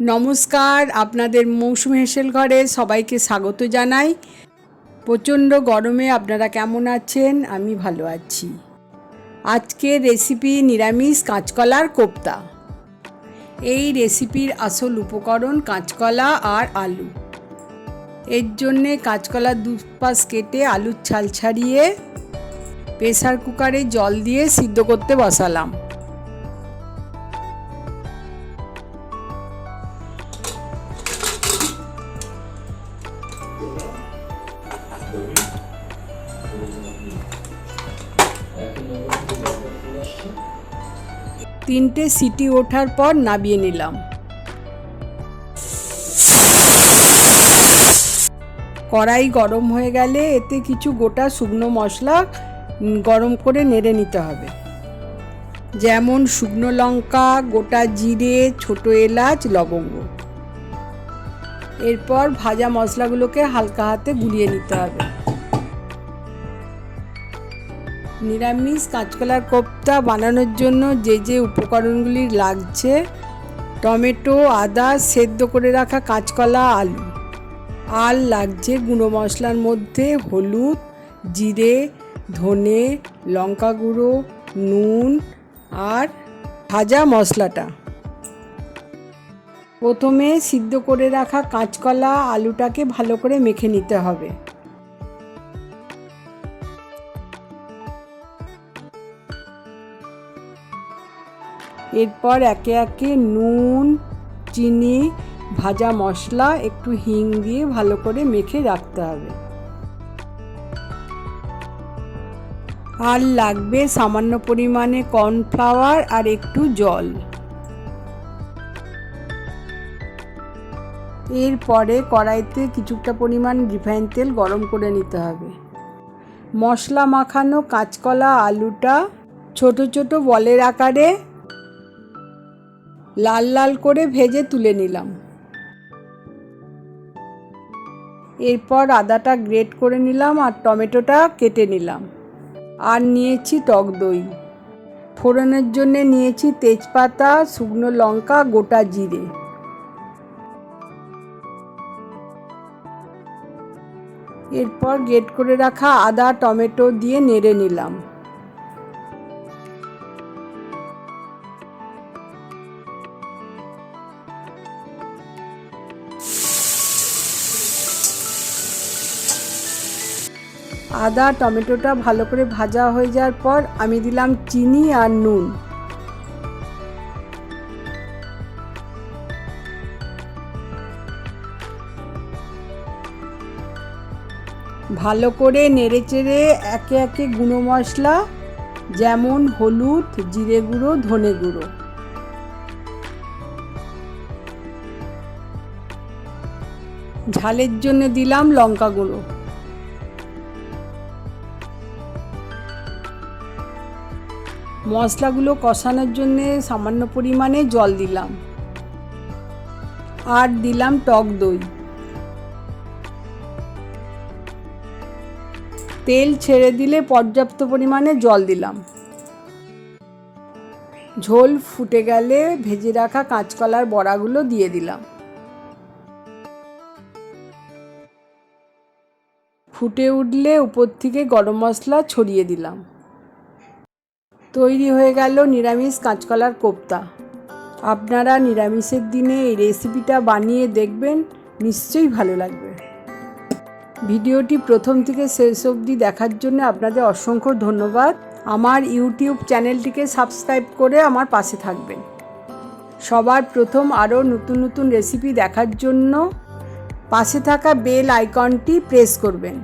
নমস্কার, আপনাদের মৌসুম হেসেল ঘরে সবাইকে স্বাগত জানাই। প্রচণ্ড গরমে আপনারা কেমন আছেন? আমি ভালো আছি। আজকে রেসিপি নিরামিষ কাঁচকলার কোপ্তা। এই রেসিপির আসল উপকরণ কাঁচকলা আর আলু। এর জন্যে কাঁচকলার দুপাশ কেটে আলুর ছাল ছাড়িয়ে প্রেসার কুকারে জল দিয়ে সিদ্ধ করতে বসালাম। তিনটে সিটি ওঠার পর নাবিয়ে নিলাম। কড়াই গরম হয়ে গেলে এতে কিছু গোটা শুকনো মশলা গরম করে নেড়ে নিতে হবে। যেমন শুকনো লঙ্কা, গোটা জিরে, ছোট এলাচ, লবঙ্গ। এরপর ভাজা মশলাগুলোকে হালকা হাতে গুলিয়ে নিতে হবে। নিরামিষ কাঁচকলার কোপ্তা বানানোর জন্য যে যে উপকরণগুলি লাগছে, টমেটো, আদা সেদ্ধ করে রাখা কাঁচকলা, আলু। আর লাগছে গুঁড়ো মশলার মধ্যে হলুদ, জিরে, ধনে, লঙ্কা গুঁড়ো, নুন আর ভাজা মশলাটা। প্রথমে সিদ্ধ করে রাখা কাঁচকলা, আলুটাকে ভালো করে মেখে নিতে হবে। এরপর একে একে নুন, চিনি, ভাজা মশলা, একটু হিং দিয়ে ভালো করে মেখে রাখতে হবে। আর লাগবে সামান্য পরিমাণে কর্নফ্লাওয়ার আর একটু জল। এরপরে কড়াইতে কিছুটা পরিমাণ রিফাইন তেল গরম করে নিতে হবে। মশলা মাখানো কাঁচকলা, আলুটা ছোট ছোট বলের আকারে লাল লাল করে ভেজে তুলে নিলাম। এরপর আদাটা গ্রেট করে নিলাম আর টমেটোটা কেটে নিলাম। আর নিয়েছি টক দই। ফোড়নের জন্যে নিয়েছি তেজপাতা, শুকনো লঙ্কা, গোটা জিরে। এরপর গ্রেট করে রাখা আদা, টমেটো দিয়ে নেড়ে নিলাম। আদা, টমেটোটা ভালো করে ভাজা হয়ে যাওয়ার পর আমি দিলাম চিনি আর নুন। ভালো করে নেড়ে চেড়ে একে একে গুঁড়ো মশলা, যেমন হলুদ, জিরে গুঁড়ো, ধনে গুঁড়ো। ঝালের জন্য দিলাম লঙ্কা গুঁড়ো। মশলাগুলো কষানোর জন্য সামান্য পরিমাণে জল দিলাম। আর দিলাম টক দই। তেল ছেড়ে দিলে পর্যাপ্ত পরিমাণে জল দিলাম। ঝোল ফুটে গেলে ভেজে রাখা কাঁচকলার বড়াগুলো দিয়ে দিলাম। ফুটে উঠলে উপর থেকে গরম মশলা ছড়িয়ে দিলাম। তৈরি হয়ে গেল নিরামিষ কাঁচকলার কোপ্তা। আপনারা নিরামিষের দিনে এই রেসিপিটা বানিয়ে দেখবেন, নিশ্চয়ই ভালো লাগবে। ভিডিওটি প্রথম থেকে শেষ অবধি দেখার জন্য আপনাদের অসংখ্য ধন্যবাদ। আমার ইউটিউব চ্যানেলটিকে সাবস্ক্রাইব করে আমার পাশে থাকবেন। সবার প্রথম আরও নতুন নতুন রেসিপি দেখার জন্য পাশে থাকা বেল আইকনটি প্রেস করবেন।